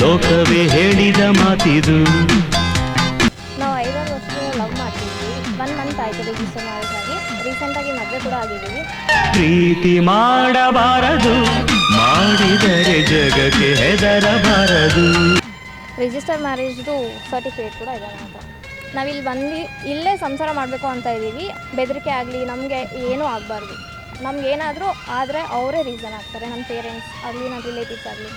ಲೋಕವೇ ಹೇಳಿದ ಮಾತಿದು. ನಾವು ಐದಾರು ವರ್ಷದಿಂದ ಲವ್ ಮಾಡ್ತಿದ್ವಿ. ಒನ್ ಮಂತ್ ಆಯಿತು ರಿಜಿಸ್ಟರ್ ಮ್ಯಾರೇಜ್ ಆಗಿ ರೀಸೆಂಟಾಗಿ ಮದುವೆ ಕೂಡ ಆಗಿದ್ದೀವಿ ಪ್ರೀತಿ ಮಾಡಬಾರದು. ಮಾಡಿದರೆ ಜಗಕ್ಕೆ ಹೆದರಬಾರದು. ರಿಜಿಸ್ಟರ್ ಮ್ಯಾರೇಜ್ದು ಸರ್ಟಿಫಿಕೇಟ್ ಕೂಡ ಇದೆ ಅಂತ ಹತ್ರ. ನಾವಿಲ್ಲಿ ಬಂದು ಇಲ್ಲೇ ಸಂಸಾರ ಮಾಡಬೇಕು ಅಂತ ಇದ್ದೀವಿ. ಬೆದರಿಕೆ ಆಗಲಿ ನಮಗೆ ಏನೂ ಆಗಬಾರ್ದು. ನಮ್ಗೆ ಏನಾದರೂ ಆದರೆ ಅವರೇ ರೀಸನ್ ಆಗ್ತಾರೆ ನಮ್ಮ ಪೇರೆಂಟ್ಸ್ ಆಗಲಿ ನಮ್ಮ ರಿಲೇಟಿವ್ಸ್ ಆಗಲಿ.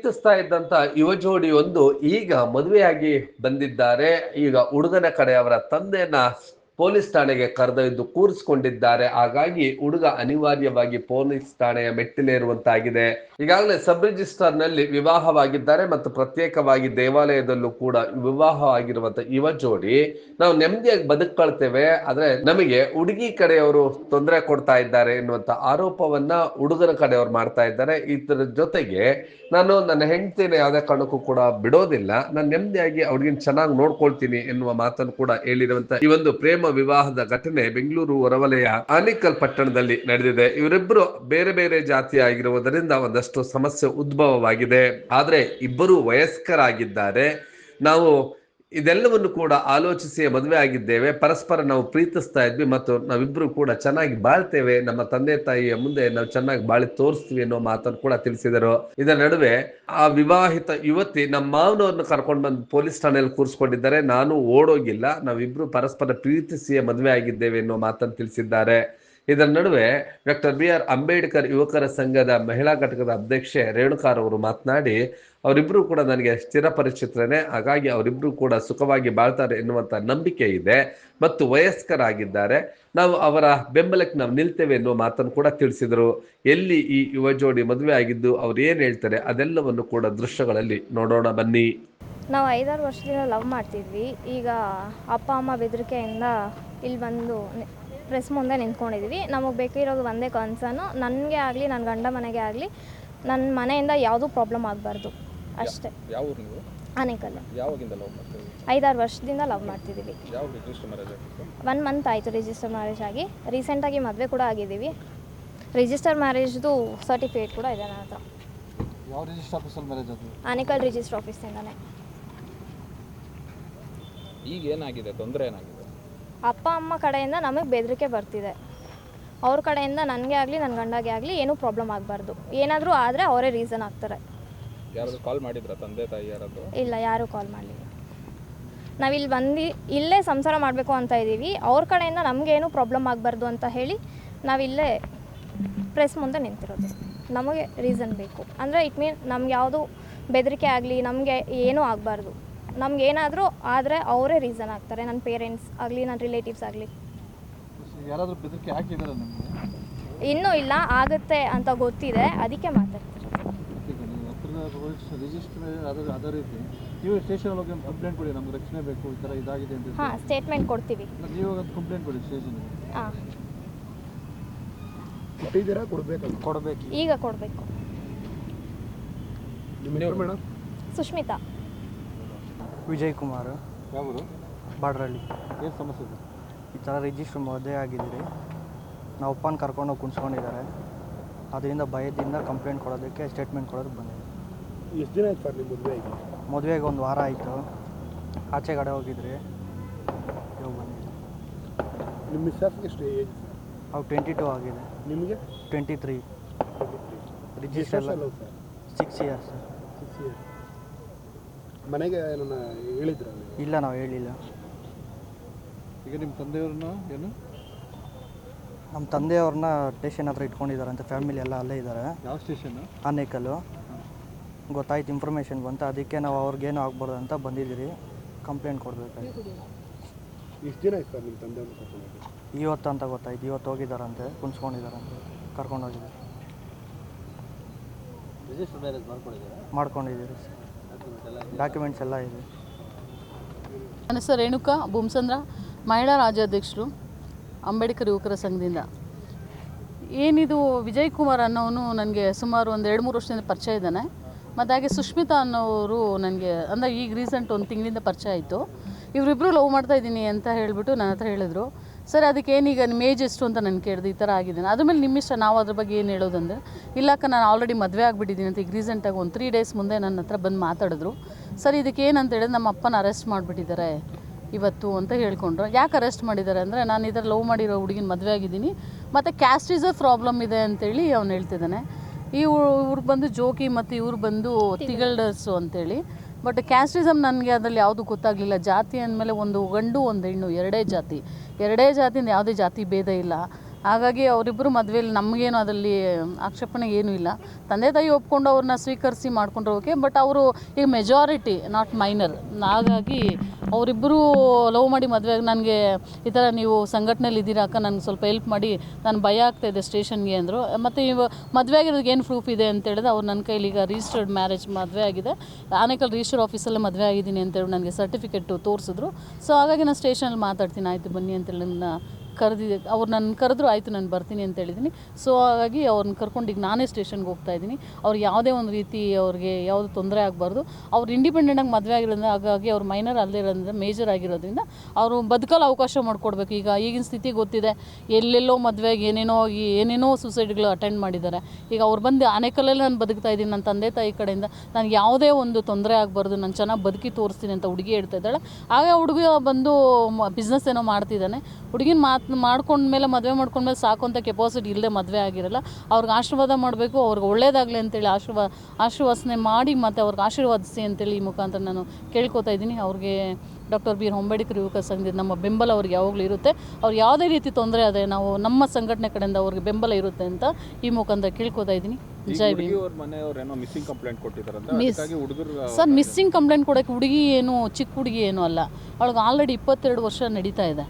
ಪ್ರೀತಿಸ್ತಾ ಇದ್ದಂತ ಯುವ ಜೋಡಿ ಒಂದು ಈಗ ಮದುವೆಯಾಗಿ ಬಂದಿದ್ದಾರೆ. ಈಗ ಹುಡುಗನ ಕಡೆ ಅವರ ತಂದೆಯನ್ನ ಪೊಲೀಸ್ ಠಾಣೆಗೆ ಕರೆದೊಯ್ದು ಕೂರಿಸಿಕೊಂಡಿದ್ದಾರೆ. ಹಾಗಾಗಿ ಹುಡುಗ ಅನಿವಾರ್ಯವಾಗಿ ಪೊಲೀಸ್ ಠಾಣೆಯ ಮೆಟ್ಟಿಲೇರುವಂತಾಗಿದೆ ಈಗಾಗಲೇ ಸಬ್ ರಿಜಿಸ್ಟರ್ನಲ್ಲಿ ವಿವಾಹವಾಗಿದ್ದಾರೆ ಮತ್ತು ಪ್ರತ್ಯೇಕವಾಗಿ ದೇವಾಲಯದಲ್ಲೂ ಕೂಡ ವಿವಾಹವಾಗಿರುವಂತ ಯುವ ಜೋಡಿ ನಾವು ನೆಮ್ಮದಿಯಾಗಿ ಬದುಕೊಳ್ತೇವೆ ಆದ್ರೆ ನಮಗೆ ಹುಡುಗಿ ಕಡೆಯವರು ತೊಂದರೆ ಕೊಡ್ತಾ ಇದ್ದಾರೆ ಎನ್ನುವಂತ ಆರೋಪವನ್ನ ಹುಡುಗರ ಕಡೆಯವರು ಮಾಡ್ತಾ ಇದ್ದಾರೆ. ಇದರ ಜೊತೆಗೆ ನಾನು ನನ್ನ ಹೆಂಡತಿನ ಯಾವುದೇ ಕಾರಣಕ್ಕೂ ಕೂಡ ಬಿಡೋದಿಲ್ಲ. ನಾನು ನೆಮ್ಮದಿಯಾಗಿ ಅವ್ರಿಗಿನ್ ಚೆನ್ನಾಗಿ ನೋಡ್ಕೊಳ್ತೀನಿ ಎನ್ನುವ ಮಾತನ್ನು ಕೂಡ ಹೇಳಿರುವಂತ ಈ ಒಂದು ಪ್ರೇಮ ವಿವಾಹದ ಘಟನೆ ಬೆಂಗಳೂರು ಹೊರವಲಯ ಆನಿಕಲ್ ಪಟ್ಟಣದಲ್ಲಿ ನಡೆದಿದೆ. ಇವರಿಬ್ಬರು ಬೇರೆ ಬೇರೆ ಜಾತಿ ಆಗಿರುವುದರಿಂದ ಒಂದಷ್ಟು ಸಮಸ್ಯೆ ಉದ್ಭವವಾಗಿದೆ. ಆದ್ರೆ ಇಬ್ಬರು ವಯಸ್ಕರಾಗಿದ್ದಾರೆ. ನಾವು ಇದೆಲ್ಲವನ್ನು ಕೂಡ ಆಲೋಚಿಸಿ ಮದುವೆ ಆಗಿದ್ದೇವೆ. ಪರಸ್ಪರ ನಾವು ಪ್ರೀತಿಸ್ತಾ ಇದ್ವಿ ಮತ್ತು ನಾವಿಬ್ರು ಕೂಡ ಚೆನ್ನಾಗಿ ಬಾಳ್ತೇವೆ. ನಮ್ಮ ತಂದೆ ತಾಯಿಯ ಮುಂದೆ ನಾವು ಚೆನ್ನಾಗಿ ಬಾಳಿ ತೋರಿಸ್ತೀವಿ ಅನ್ನೋ ಮಾತನ್ನು ಕೂಡ ತಿಳಿಸಿದರು. ಇದರ ನಡುವೆ ಆ ವಿವಾಹಿತ ಯುವತಿ ನಮ್ಮ ಮಾವನವ್ರನ್ನ ಕರ್ಕೊಂಡು ಬಂದು ಪೊಲೀಸ್ ಠಾಣೆಯಲ್ಲಿ ಕೂರಿಸ್ಕೊಂಡಿದ್ದಾರೆ. ನಾನು ಓಡೋಗಿಲ್ಲ. ನಾವಿಬ್ರು ಪರಸ್ಪರ ಪ್ರೀತಿಸಿಯೇ ಮದುವೆ ಆಗಿದ್ದೇವೆ ಅನ್ನೋ ಮಾತನ್ನು ತಿಳಿಸಿದ್ದಾರೆ. ಇದರ ನಡುವೆ ಡಾಕ್ಟರ್ ಬಿ ಆರ್ ಅಂಬೇಡ್ಕರ್ ಯುವಕರ ಸಂಘದ ಮಹಿಳಾ ಘಟಕದ ಅಧ್ಯಕ್ಷೆ ರೇಣುಕಾರ್ ಅವರು ಮಾತನಾಡಿ, ಅವರಿಬ್ರು ಕೂಡ ನನಗೆ ಸ್ಥಿರ ಪರಿಚಿತ್ರನೇ, ಹಾಗಾಗಿ ಅವರಿಬ್ರು ಕೂಡ ಸುಖವಾಗಿ ಬಾಳ್ತಾರೆ ಎನ್ನುವಂತ ನಂಬಿಕೆ ಇದೆ ಮತ್ತು ವಯಸ್ಕರಾಗಿದ್ದಾರೆ. ನಾವು ಅವರ ಬೆಂಬಲಕ್ಕೆ ನಾವು ನಿಲ್ತೇವೆ ಎನ್ನುವ ಮಾತನ್ನು ಕೂಡ ತಿಳಿಸಿದರು. ಎಲ್ಲಿ ಈ ಯುವ ಜೋಡಿ ಮದುವೆ ಆಗಿದ್ದು, ಅವ್ರು ಏನು ಹೇಳ್ತಾರೆ ಅದೆಲ್ಲವನ್ನು ಕೂಡ ದೃಶ್ಯಗಳಲ್ಲಿ ನೋಡೋಣ ಬನ್ನಿ. ನಾವು ಐದಾರು ವರ್ಷದಿಂದ ಲವ್ ಮಾಡ್ತಿದ್ವಿ. ಈಗ ಅಪ್ಪ, ಅಮ್ಮ ಬೆದರಿಕೆಯಿಂದ ಇಲ್ಲಿ ಬಂದು ಪ್ರೆಸ್ ಮುಂದೆ ನಿಂತ್ಕೊಂಡಿದ್ದೀವಿ ನಮಗೆ ಬೇಕಿರೋದು ಒಂದೇ ಕನ್ಸರ್ನು ನನಗೆ ಆಗಲಿ ನನ್ನ ಗಂಡ ಮನೆಗೆ ಆಗಲಿ ನನ್ನ ಮನೆಯಿಂದ ಯಾವುದೂ ಪ್ರಾಬ್ಲಮ್ ಆಗಬಾರ್ದು. ಅಷ್ಟೇ. ಯಾವ ಊರು ನೀವು? ಆನೇಕಲ್ ಯಾವಾಗಿಂದ ಲವ್ ಮಾಡ್ತೀವಿ ಐದಾರು ವರ್ಷದಿಂದ ಲವ್ ಮಾಡ್ತಿದ್ದೀವಿ ಯಾವ ರಿಜಿಸ್ಟರ್ ಮ್ಯಾರೇಜ್ ಆಗಿತ್ತು? ಒನ್ ಮಂತ್ ಆಯಿತು ರಿಜಿಸ್ಟರ್ ಮ್ಯಾರೇಜ್ ಆಗಿ. ರೀಸೆಂಟಾಗಿ ಮದುವೆ ಕೂಡ ಆಗಿದ್ದೀವಿ. ರಿಜಿಸ್ಟರ್ ಮ್ಯಾರೇಜ್ದು ಸರ್ಟಿಫಿಕೇಟ್ ಕೂಡ ಇದೆ ನನ್ನ ಹತ್ರ ಯಾವ ರಿಜಿಸ್ಟರ್ ಆಫೀಸಲ್ಲಿ ಮ್ಯಾರೇಜ್ ಅದು? ಆನೇಕಲ್ ರಿಜಿಸ್ಟರ್ ಆಫೀಸಿಂದನೇ ಈಗ ಏನಾಗಿದೆ? ತೊಂದರೆ ಏನಾಗಿದೆ? ಅಪ್ಪ ಅಮ್ಮ ಕಡೆಯಿಂದ ನಮಗೆ ಬೆದರಿಕೆ ಬರ್ತಿದೆ. ಅವ್ರ ಕಡೆಯಿಂದ ನನಗೆ ಆಗಲಿ ನನ್ನ ಗಂಡಗೆ ಆಗಲಿ ಏನೂ ಪ್ರಾಬ್ಲಮ್ ಆಗಬಾರ್ದು. ಏನಾದರೂ ಆದರೆ ಅವರೇ ರೀಸನ್ ಆಗ್ತಾರೆ. ಯಾರಾದ್ರೂ ಕಾಲ್ ಮಾಡಿದ್ರ? ತಂದೆ ತಾಯಿ ಯಾರಾದ್ರು? ಇಲ್ಲ ಯಾರೂ ಕಾಲ್ ಮಾಡಲಿಲ್ಲ. ನಾವಿಲ್ಲಿ ಬಂದು ಇಲ್ಲೇ ಸಂಸಾರ ಮಾಡಬೇಕು ಅಂತ ಇದ್ದೀವಿ. ಅವ್ರ ಕಡೆಯಿಂದ ನಮಗೇನು ಪ್ರಾಬ್ಲಮ್ ಆಗಬಾರ್ದು ಅಂತ ಹೇಳಿ ನಾವಿಲ್ಲೇ ಪ್ರೆಸ್ ಮುಂದೆ ನಿಂತಿರೋದು. ನಮಗೆ ರೀಸನ್ ಬೇಕು. ಅಂದರೆ ಇಟ್ ಮೀನ್ ನಮ್ಗೆ ಯಾವುದು ಬೆದರಿಕೆ ಆಗಲಿ ನಮಗೆ ಏನೂ ಆಗಬಾರ್ದು. ನಮ್ಗೆ ಏನಾದರೂ ಆದರೆ ಅವರೇ ರೀಸನ್ ಆಗ್ತಾರೆ. ನನ್ನ ಪೇರೆಂಟ್ಸ್ ಆಗಲಿ ನನ್ನ ರಿಲೇಟಿವ್ಸ್ ಆಗಲಿ. ಯಾರಾದರೂ ಬೆದರಿಕೆ ಹಾಕಿದಾರೆ ನಿಮಗೆ? ಇನ್ನೂ ಇಲ್ಲ ಆಗುತ್ತೆ ಅಂತ ಗೊತ್ತಿದೆ. ಅದಕ್ಕೆ ರಿಜಿಸ್ಟರ್ ಅದೇ ರೀತಿ. ನೀವು ಹೋಗಿ ಕಂಪ್ಲೇಂಟ್ ಕೊಡಿ ನಮ್ಗೆ ರಕ್ಷಣೆ ಬೇಕು ಈ ಥರ ಇದಾಗಿದೆ ಅಂತ ಹಾಂ ಸ್ಟೇಟ್ಮೆಂಟ್ ಕೊಡ್ತೀವಿ. ನೀವು ಕಂಪ್ಲೇಂಟ್ ಕೊಡಿ ಸ್ಟೇಷನ್ಗೆ ಹಾಂ. ಕೊಟ್ಟಿದ್ದೀರಾ? ಕೊಡಬೇಕು? ಕೊಡಬೇಕು. ಈಗ ಕೊಡಬೇಕು. ನಿಮ್ಮ ಮೇಡಮ್? ಸುಷ್ಮಿತಾ ವಿಜಯ್ ಕುಮಾರ್ ಯಾವುದು ಬಾಡ್ರಳ್ಳಿ. ಏನು ಸಮಸ್ಯೆ ಇದೆ? ಈ ಥರ ರಿಜಿಸ್ಟ್ರ್ ಮದುವೆ ಆಗಿದ್ದೀರಿ. ನಾವು ಅಪ್ಪನ ಕರ್ಕೊಂಡು ಹೋಗಿ ಕುಣಿಸ್ಕೊಂಡಿದ್ದಾರೆ. ಅದರಿಂದ ಭಯದಿಂದ ಕಂಪ್ಲೇಂಟ್ ಕೊಡೋದಕ್ಕೆ ಸ್ಟೇಟ್ಮೆಂಟ್ ಕೊಡೋದಕ್ಕೆ ಬಂದಿದೆ. ಎಷ್ಟು ದಿನ ಆಯ್ತು ಸರ್ ನಿಮ್ಮ ಮದುವೆ ಆಗಿ? ಮದುವೆಗೆ ಒಂದು ವಾರ ಆಯಿತು. ಆಚೆ ಕಡೆ ಹೋಗಿದ್ರಿ. ಇವಾಗ ಬಂದಿದೆ. ನಿಮ್ಮ ಮಿಸ್ಸಸ್ಗೆ ಎಷ್ಟು ಏಜ್ ಅವು ಟ್ವೆಂಟಿ ಟೂ ಆಗಿದೆ. ನಿಮಗೆ? Twenty three register six years six years ಮನೆಗೆ ಏನನ್ನ ಹೇಳಿದ್ರ ಇಲ್ಲ ನಾವು ಹೇಳಿಲ್ಲ. ಈಗ ನಿಮ್ಮ ತಂದೆಯವ್ರನ್ನ ಏನು? ನಮ್ಮ ತಂದೆಯವ್ರನ್ನ ಸ್ಟೇಷನ್ ಹತ್ರ ಇಟ್ಕೊಂಡಿದ್ದಾರೆ ಅಂತ ಫ್ಯಾಮಿಲಿ ಎಲ್ಲ ಅಲ್ಲೇ ಇದ್ದಾರೆ. ಯಾವ ಸ್ಟೇಷನ್? ಆನೇಕಲ್ಲು. ಗೊತ್ತಾಯ್ತು ಇನ್ಫಾರ್ಮೇಷನ್ ಬಂತು. ಅದಕ್ಕೆ ನಾವು ಅವ್ರಿಗೇನು ಆಗ್ಬಾರ್ದು ಅಂತ ಬಂದಿದ್ದೀರಿ. ಕಂಪ್ಲೇಂಟ್ ಕೊಡಬೇಕಾಗಿ ಇಷ್ಟು ದಿನ ಆಯ್ತು ಸರ್ ನಿಮ್ಮ ತಂದೆ ಕರ್ಕೊಂಡು ಇವತ್ತು ಅಂತ ಗೊತ್ತಾಯ್ತು. ಇವತ್ತು ಹೋಗಿದ್ದಾರಂತೆ ಕುಣಿಸ್ಕೊಂಡಿದ್ದಾರಂತೆ ಕರ್ಕೊಂಡು ಹೋಗಿದ್ದಾರೆ ಮಾಡ್ಕೊಂಡಿದ್ದೀರಿ? ಡಾಕ್ಯುಮೆಂಟ್ಸ್ ಎಲ್ಲ ಇದೆ. ನನ್ನ ಹೆಸರು ರೇಣುಕಾ, ಭೂಮಸಂದ್ರ, ಮಹಿಳಾ ರಾಜ್ಯಾಧ್ಯಕ್ಷರು, ಅಂಬೇಡ್ಕರ್ ಯುವಕರ ಸಂಘದಿಂದ. ಏನಿದು ವಿಜಯ್ ಕುಮಾರ್ ಅನ್ನೋನು ನನಗೆ ಸುಮಾರು ಒಂದು ಎರಡು ಮೂರು ವರ್ಷದಿಂದ ಪರಿಚಯ ಇದ್ದಾನೆ. ಮತ್ತು ಹಾಗೆ ಸುಷ್ಮಿತಾ ಅನ್ನೋರು ನನಗೆ, ಅಂದರೆ ಈಗ ರೀಸೆಂಟ್ ಒಂದು ತಿಂಗಳಿಂದ ಪರಿಚಯ ಆಯಿತು. ಇವರಿಬ್ಬರು ಲವ್ ಮಾಡ್ತಾ ಇದ್ದೀನಿ ಅಂತ ಹೇಳಿಬಿಟ್ಟು ನನ್ನ ಹತ್ರ ಹೇಳಿದ್ರು. ಸರ್, ಅದಕ್ಕೆ ಏನೀಗ ನಿಮ್ಮ ಏಜ್ ಎಷ್ಟು ಅಂತ ನಾನು ಕೇಳಿದೆ, ಈ ಥರ ಆಗಿದ್ದೀನಿ. ಅದ್ರ ಮೇಲೆ ನಿಮ್ಮ ಇಷ್ಟ, ನಾವು ಅದ್ರ ಬಗ್ಗೆ ಏನು ಹೇಳೋದಂದ್ರೆ ಇಲ್ಲಕ್ಕ ನಾನು ಆಲ್ರೆಡಿ ಮದುವೆ ಆಗಿಬಿಟ್ಟಿದ್ದೀನಿ ಅಂತ ಈಗ ರೀಸೆಂಟಾಗಿ ಒಂದು ತ್ರೀ ಡೇಸ್ ಮುಂದೆ ನನ್ನ ಹತ್ರ ಬಂದು ಮಾತಾಡಿದ್ರು. ಸರ್, ಇದಕ್ಕೆ ಏನಂತ ಹೇಳಿದ್ರೆ, ನಮ್ಮ ಅಪ್ಪನ ಅರೆಸ್ಟ್ ಮಾಡಿಬಿಟ್ಟಿದ್ದಾರೆ ಇವತ್ತು ಅಂತ ಹೇಳ್ಕೊಂಡ್ರು. ಯಾಕೆ ಅರೆಸ್ಟ್ ಮಾಡಿದ್ದಾರೆ ಅಂದರೆ, ನಾನು ಇದರ ಲವ್ ಮಾಡಿರೋ ಹುಡುಗಿನ ಮದುವೆ ಆಗಿದ್ದೀನಿ. ಮತ್ತು ಕ್ಯಾಸ್ಟಿಸರ್ ಪ್ರಾಬ್ಲಮ್ ಇದೆ ಅಂತೇಳಿ ಅವ್ನು ಹೇಳ್ತಿದ್ದಾನೆ. ಈ ಇವ್ರು ಬಂದು ಜೋಕಿ ಮತ್ತು ಇವ್ರು ಬಂದು ತಿಗಲ್ಡರ್ಸು ಅಂತೇಳಿ ಬಟ್ ಕ್ಯಾಸ್ಟಿಸಮ್ ನನಗೆ ಅದರಲ್ಲಿ ಯಾವುದು ಗೊತ್ತಾಗಲಿಲ್ಲ. ಜಾತಿ ಅಂದಮೇಲೆ ಒಂದು ಗಂಡು, ಒಂದು ಹೆಣ್ಣು, ಎರಡೇ ಜಾತಿ. ಎರಡೇ ಜಾತಿಯಿಂದ ಯಾವುದೇ ಜಾತಿ ಭೇದ ಇಲ್ಲ. ಹಾಗಾಗಿ ಅವರಿಬ್ಬರು ಮದುವೆಯಲ್ಲಿ ನಮಗೇನು ಅದರಲ್ಲಿ ಆಕ್ಷೇಪಣೆ ಏನೂ ಇಲ್ಲ. ತಂದೆ ತಾಯಿ ಒಪ್ಕೊಂಡು ಅವ್ರನ್ನ ಸ್ವೀಕರಿಸಿ ಮಾಡ್ಕೊಂಡು ಹೋಗೋಕೆ ಬಟ್ ಅವರು ಈಗ ಮೆಜಾರಿಟಿ ನಾಟ್ ಮೈನರ್ ಹಾಗಾಗಿ ಅವರಿಬ್ಬರು ಲವ್ ಮಾಡಿ ಮದುವೆ ನನಗೆ ಈ ಥರ ನೀವು ಸಂಘಟನೆಯಲ್ಲಿ ಇದ್ದೀರಾ ಅಕ್ಕ, ನನಗೆ ಸ್ವಲ್ಪ ಹೆಲ್ಪ್ ಮಾಡಿ, ನಾನು ಭಯ ಆಗ್ತಾಯಿದೆ ಸ್ಟೇಷನ್ಗೆ ಅಂದರು. ಮತ್ತು ಇವ ಮದುವೆ ಆಗಿರೋದಕ್ಕೆ ಏನು ಪ್ರೂಫ್ ಇದೆ ಅಂತ ಹೇಳಿದ್ರೆ ಅವ್ರು ನನ್ನ ಕೈಲಿ ಈಗ ರಿಜಿಸ್ಟರ್ಡ್ ಮ್ಯಾರೇಜ್ ಮದುವೆ ಆಗಿದೆ. ಆನೇಕಲ್ ರಿಜಿಸ್ಟರ್ ಆಫೀಸಲ್ಲೇ ಮದುವೆ ಆಗಿದ್ದೀನಿ ಅಂತೇಳಿ ನನಗೆ ಸರ್ಟಿಫಿಕೇಟು ತೋರಿಸಿದ್ರು. ಸೊ ಹಾಗಾಗಿ ನಾನು ಸ್ಟೇಷನಲ್ಲಿ ಮಾತಾಡ್ತೀನಿ, ಆಯಿತು ಬನ್ನಿ ಅಂತೇಳಿ ನನ್ನ ಕರೆದಿದ್ದೆ. ಅವ್ರು ನನ್ನ ಕರೆದ್ರು, ಆಯಿತು ನಾನು ಬರ್ತೀನಿ ಅಂತ ಹೇಳಿದ್ದೀನಿ ಸೊ ಹಾಗಾಗಿ ಅವ್ರನ್ನ ಕರ್ಕೊಂಡು ಈಗ ನಾನೇ ಸ್ಟೇಷನ್ಗೆ ಹೋಗ್ತಾ ಇದ್ದೀನಿ. ಅವ್ರು ಯಾವುದೇ ಒಂದು ರೀತಿ ಅವ್ರಿಗೆ ಯಾವುದು ತೊಂದರೆ ಆಗಬಾರ್ದು. ಅವ್ರು ಇಂಡಿಪೆಂಡೆಂಟಾಗಿ ಮದುವೆ ಆಗಿರೋದ್ರಿಂದ, ಹಾಗಾಗಿ ಅವ್ರು ಮೈನರ್ ಅಲ್ಲದೆ ಇರೋದ್ರಿಂದ ಮೇಜರ್ ಆಗಿರೋದ್ರಿಂದ, ಅವರು ಬದುಕಲು ಅವಕಾಶ ಮಾಡಿಕೊಡ್ಬೇಕು. ಈಗ ಈಗಿನ ಸ್ಥಿತಿ ಗೊತ್ತಿದೆ. ಎಲ್ಲೆಲ್ಲೋ ಮದುವೆಗೆ ಏನೇನೋ ಏನೇನೋ ಸುಸೈಡ್ಗಳು ಅಟೆಂಡ್ ಮಾಡಿದ್ದಾರೆ. ಈಗ ಅವ್ರು ಬಂದು ಆನೆಕಲ್ಲಲ್ಲಿ ನಾನು ಬದುಕ್ತಾ ಇದ್ದೀನಿ. ನನ್ನ ತಂದೆ ತಾಯಿ ಕಡೆಯಿಂದ ನನಗೆ ಯಾವುದೇ ಒಂದು ತೊಂದರೆ ಆಗಬಾರ್ದು. ನಾನು ಚೆನ್ನಾಗಿ ಬದುಕಿ ತೋರಿಸ್ತೀನಿ ಅಂತ ಹುಡುಗಿ ಹೇಳ್ತಾ ಇದ್ದಾಳೆ. ಆಗ ಹುಡುಗ ಬಂದು ಬಿಸ್ನೆಸ್ ಏನೋ ಮಾಡ್ತಿದ್ದಾನೆ. ಹುಡುಗಿನ ಮಾತು ಮಾಡ್ಕೊಂಡ್ಮೇಲೆ ಮದುವೆ ಮಾಡ್ಕೊಂಡ್ಮೇಲೆ ಸಾಕು ಅಂತ ಕೆಪಾಸಿಟಿ ಇಲ್ಲದೆ ಮದುವೆ ಆಗಿರಲ್ಲ ಅವ್ರಿಗೆ ಆಶೀರ್ವಾದ ಮಾಡಬೇಕು ಅವ್ರಿಗೆ ಒಳ್ಳೇದಾಗಲಿ ಅಂತೇಳಿ ಆಶೀರ್ವಾದ ಆಶೀರ್ವಾಸನೆ ಮಾಡಿ ಮತ್ತು ಅವ್ರಿಗೆ ಆಶೀರ್ವಾದಿಸಿ ಅಂತೇಳಿ ಈ ಮುಖಾಂತರ ನಾನು ಕೇಳ್ಕೊತಾ ಇದ್ದೀನಿ. ಅವ್ರಿಗೆ ಡಾಕ್ಟರ್ ಬಿ ಆರ್ ಅಂಬೇಡ್ಕರ್ ಯುವಕ ಸಂಘದಿಂದ ನಮ್ಮ ಬೆಂಬಲ ಅವ್ರಿಗೆ ಯಾವಾಗಲೂ ಇರುತ್ತೆ. ಅವ್ರು ಯಾವುದೇ ರೀತಿ ತೊಂದರೆ ಅದೇ ನಾವು ನಮ್ಮ ಸಂಘಟನೆ ಕಡೆಯಿಂದ ಅವ್ರಿಗೆ ಬೆಂಬಲ ಇರುತ್ತೆ ಅಂತ ಈ ಮುಖಾಂತರ ಕೇಳ್ಕೊತಾ ಇದ್ದೀನಿ. ಜೈ ಭೀಮ್. ಹುಡುಗರು ಸರ್ ಮಿಸ್ಸಿಂಗ್ ಕಂಪ್ಲೇಂಟ್ ಕೊಡೋಕ್ಕೆ ಹುಡುಗಿ ಏನು ಚಿಕ್ಕ ಹುಡುಗಿ ಏನು ಅಲ್ಲ. ಅವಳಿಗೆ ಆಲ್ರೆಡಿ ಇಪ್ಪತ್ತೆರಡು ವರ್ಷ ನಡೀತಾ ಇದೆ.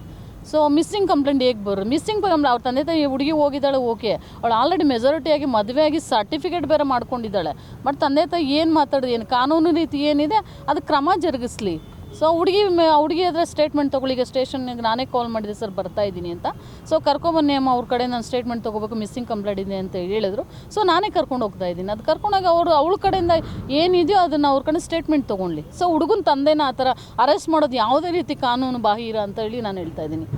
ಸೊ ಮಿಸ್ಸಿಂಗ್ ಕಂಪ್ಲೇಂಟ್ ಹೇಗೆ ಬರು ಮಿಸ್ಸಿಂಗ್ ಕಂಪ್ಲೇಂಟ್ ಅವ್ರ ತಂದೆ ತಾಯಿ ಹುಡುಗಿ ಹೋಗಿದ್ದಾಳೆ ಓಕೆ ಅವಳು ಆಲ್ರೆಡಿ ಮೆಝೋರಿಟಿಯಾಗಿ ಮದುವೆ ಆಗಿ ಸರ್ಟಿಫಿಕೇಟ್ ಬೇರೆ ಮಾಡ್ಕೊಂಡಿದ್ದಾಳೆ. ಬಟ್ ತಂದೆ ತಾಯಿ ಏನು ಮಾತಾಡೋದು ಏನು? ಕಾನೂನು ರೀತಿ ಏನಿದೆ? ಅದು ಕ್ರಮ ಜರುಗಿಸ್ಲಿ. ಸೊ ಹುಡುಗಿ ಹುಡುಗಿ ಹತ್ರ ಸ್ಟೇಟ್ಮೆಂಟ್ ತೊಗೊಳಿಗೆ ಸ್ಟೇಷನ್ಗೆ ನಾನೇ ಕಾಲ್ ಮಾಡಿದೆ, ಸರ್, ಬರ್ತಾ ಇದ್ದೀನಿ ಅಂತ. ಸೊ ಕರ್ಕೊಂಬನ್ನಿ ಅಮ್ಮ, ಅವ್ರ ಕಡೆ ನಾನು ಸ್ಟೇಟ್ಮೆಂಟ್ ತೊಗೋಬೇಕು ಮಿಸ್ಸಿಂಗ್ ಕಂಪ್ಲೇಂಟ್ ಇದೆ ಅಂತ ಹೇಳಿದ್ರು. ಸೊ ನಾನೇ ಕರ್ಕೊಂಡು ಹೋಗ್ತಾ ಇದ್ದೀನಿ. ಅದು ಕರ್ಕೊಂಡಾಗ ಅವರು ಅವಳ ಕಡೆಯಿಂದ ಏನಿದೆಯೋ ಅದನ್ನು ಅವ್ರ ಕಡೆ ಸ್ಟೇಟ್ಮೆಂಟ್ ತೊಗೊಳ್ಳಿ. ಸೊ ಹುಡುಗನ ತಂದೆನ ಆ ಥರ ಅರೆಸ್ಟ್ ಮಾಡೋದು ಯಾವುದೇ ರೀತಿ ಕಾನೂನು ಬಾಹಿರ ಅಂತ ಹೇಳಿ ನಾನು ಹೇಳ್ತಾ ಇದ್ದೀನಿ.